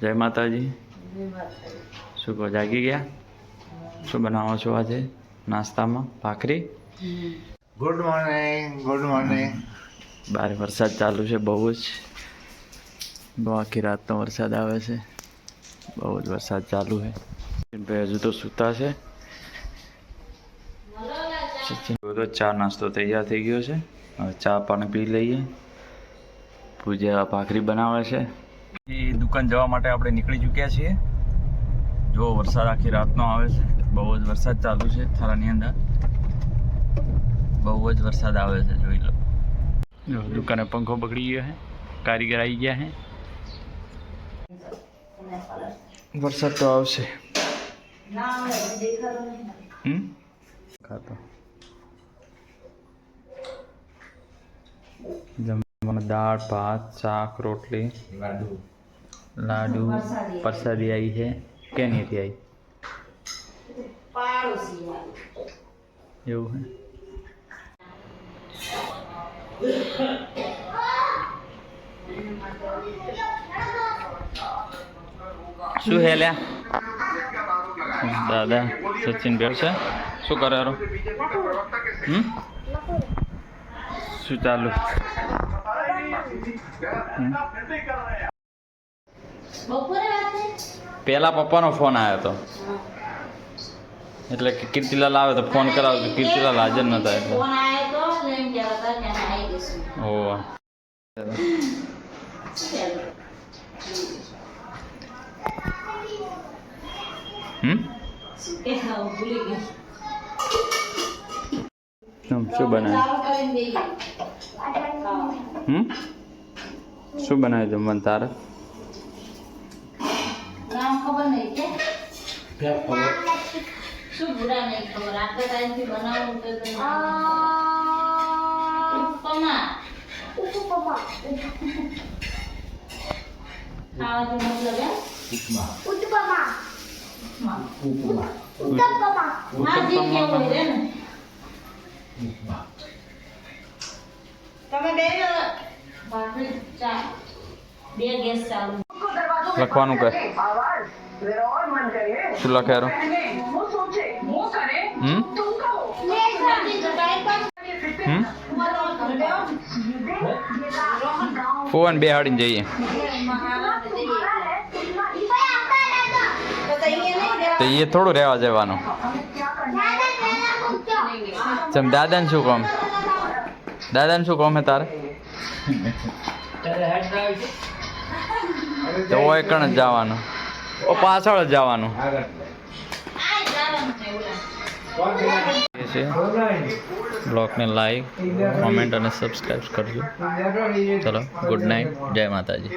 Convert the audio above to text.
જય માતાજી. શું કહો જાગી ગયા? શું બનાવો છો આજે? નાસ્તામાં? ભાખરી? Good morning good morning. બહાર વરસાદ ચાલુ છે બહુ જ. આખી રાતનો વરસાદ આવે છે. બહુ જ વરસાદ ચાલુ છે. ભાઈ હજુ તો સૂતા છે. સચિન તો ચા નાસ્તો તૈયાર થઈ ગયો છે. હવે ચા પાણી પી લઈએ. પૂજા ભાખરી બનાવે છે. દુકાન જવા માટે આપણે નીકળી ચૂક્યા છીએ જો વરસાદ આખી રાતનો આવે છે બહુ જ વરસાદ ચાલુ છે થારાની અંદર બહુ જ વરસાદ આવે છે જોઈ લો જો દુકાને પંખો બગડી ગયો છે કારીગર આવી ગયા છે વરસાદ તો આવશે હમ ખાતો જમવામાં દાળ ભાત શાક રોટલી લાડુ લાડુ પ્રસાદી આવી છે કેનીથી આવી એવું છે શું હે લ્યા દાદા સચિન બેર છે શું કરે રો હમ શું ચાલુ હમ? પહેલા પપ્પાનો ફોન આવ્યો હતો એટલે કે કીર્તિલાલ આવે તો ફોન કરાવો તો કીર્તિલાલ હાજર નતા એટલે. ફોન આવ્યો તો ને એમ કહેતા હતા કે આવી જઈશું ઓહ. શું હમ શું બનાવ્યું. હમ? શું બનાવ્યું જમવાનું તારે? શું બુરા નહીં ખબર? ટાઈમથી બનાવવું તો ઉપમા. ખાવાથી મતલબ એમ? ઉપમા. ઉપમા. ઉપમા. હા, જે કેવું હોય ને. ઉપમા. તમે બે ચા બે ગેસ ચાલુ. લખવાનું કર શું લખેરો હમ હમ ફોન બે હાડીને જઈએ તો એ થોડું રહેવા જવાનું ચમ દાદાને શું કામ દાદાને શું કામ હે તારે તો ઓય કણ જ જવાનું ઓ પાછળ જ જવાનું. બ્લોગને લાઈક કોમેન્ટ અને સબસ્ક્રાઈબ કરજો. ચલો ગુડ નાઇટ. જય માતાજી.